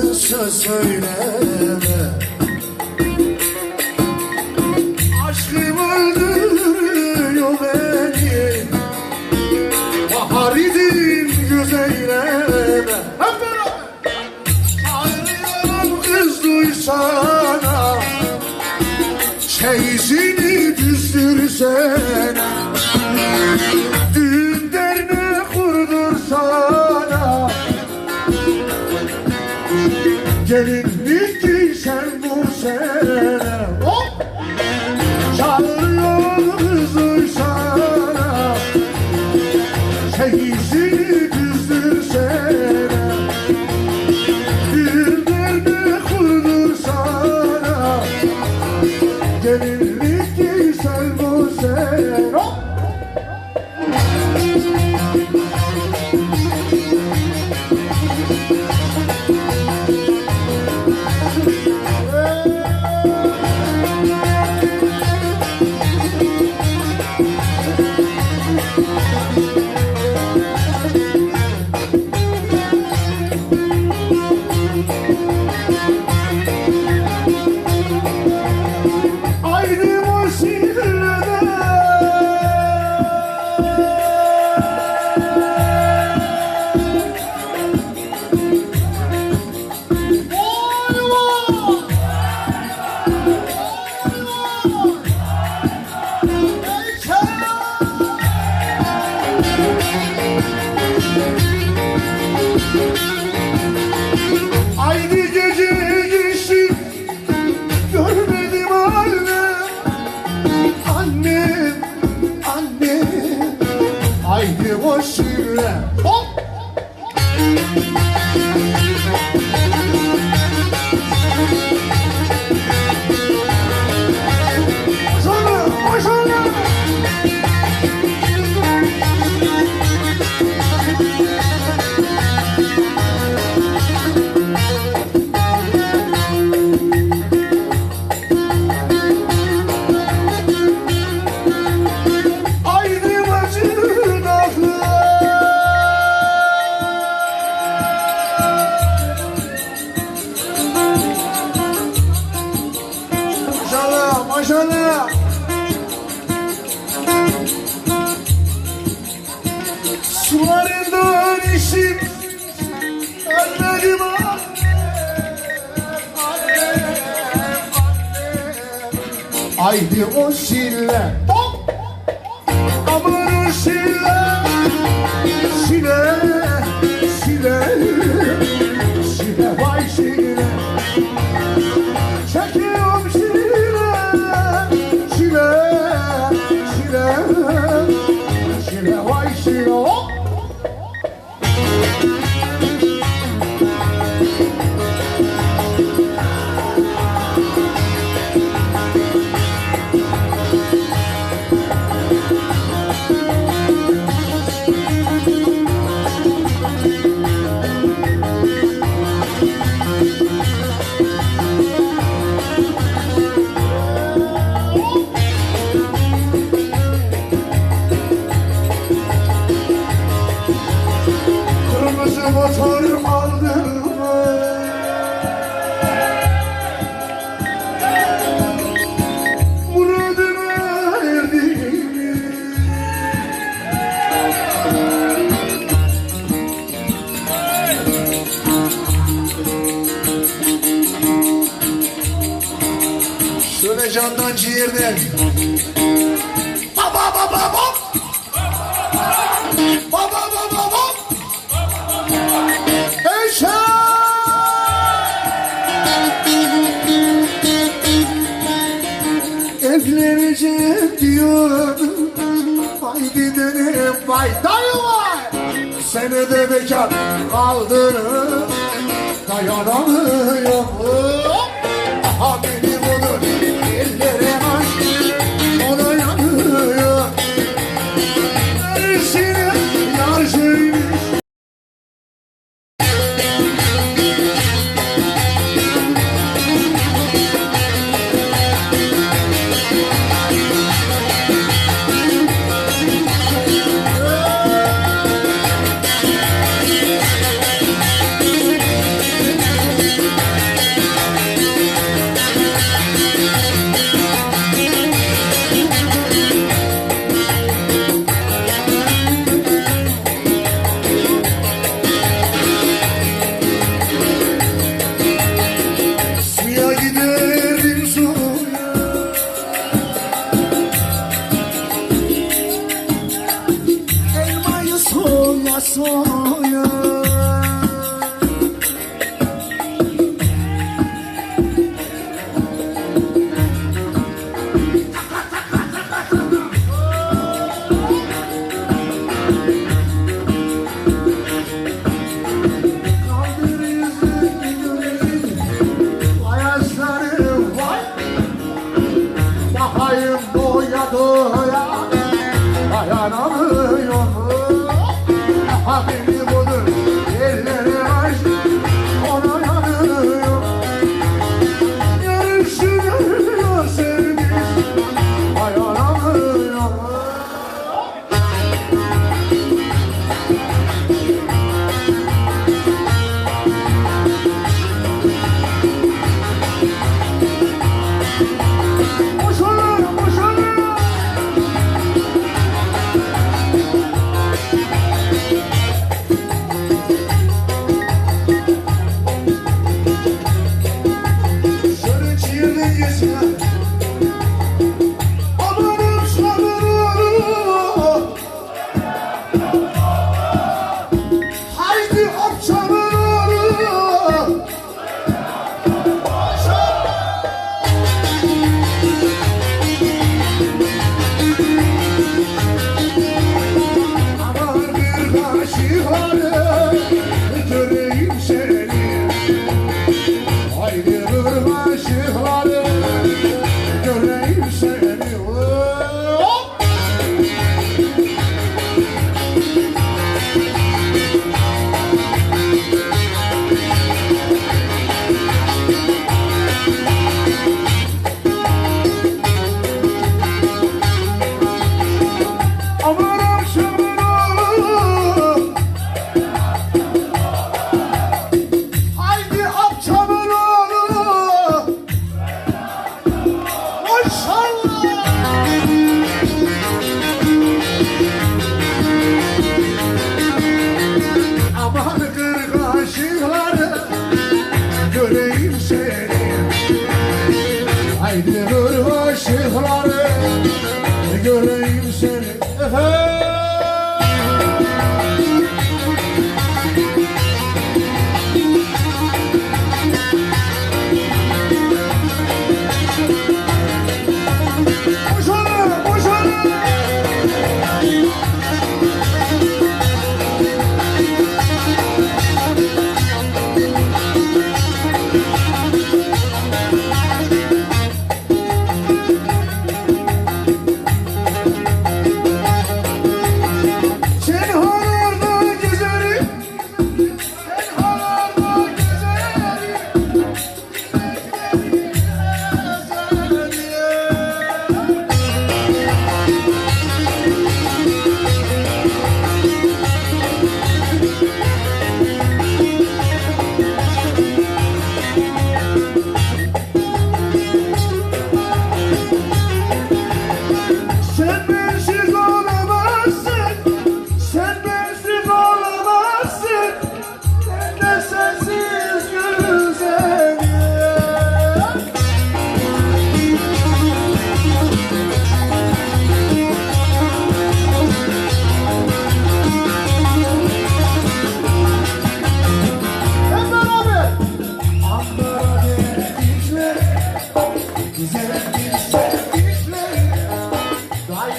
Acısı söyleme Aşkım öldürüyor beni. Bahar idim güzeyleme Hep beraber Ağlayan kız duysana. Çeyizini düzdürsene Giysen bu sene Hop! Çağırıyor Haydi o şille! Aman o şille Şile Şile Şile. Vay şile. Çekiyorum şile. Şile Şile Evleneceğim diyordum Haydi dönelim vay dayı vay! Seni de bekar kaldırır Dayanamıyorum. Aha todo.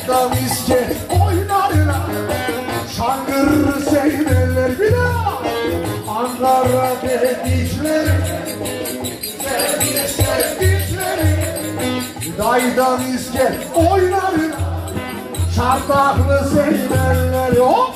Ayakta misket oynarlar Şangır seyreler bir daha Ankara dedikleri Sevgili sevdikleri Hüdayda misket oynarlar Çardaklı seyreler Hop!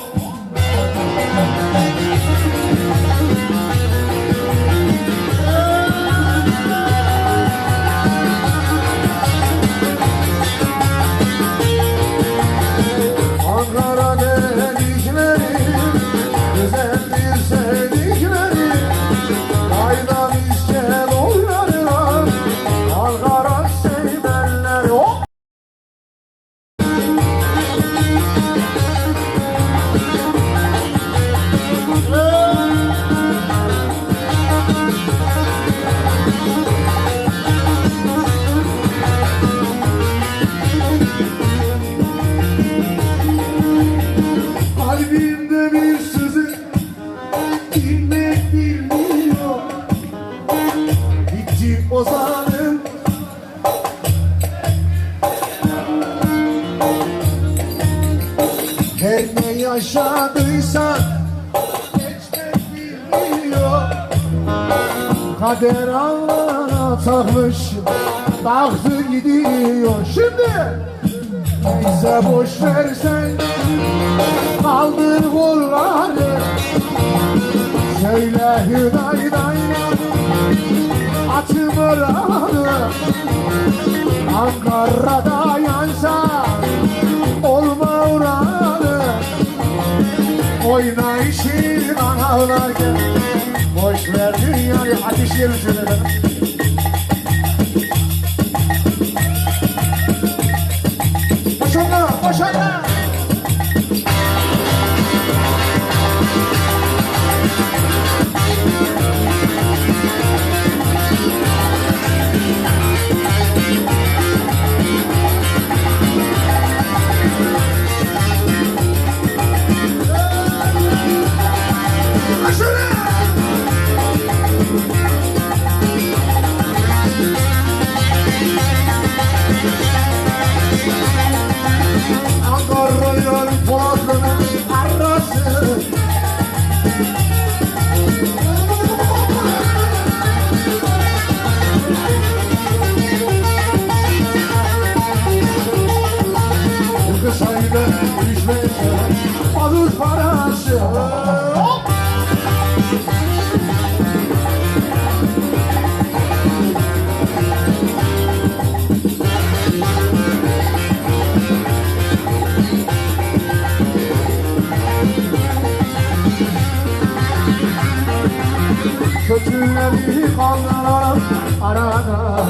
Kalktı gidiyor. Şimdi Neyse boş ver sen Kaldır kolları. Söyle hüday Açım oranı Ankara'da yansa Olma oranı Oynayışın analar Boş ver dünyayı Hadi şiir söyleyelim 全场。Kötüleri kaldıran arada.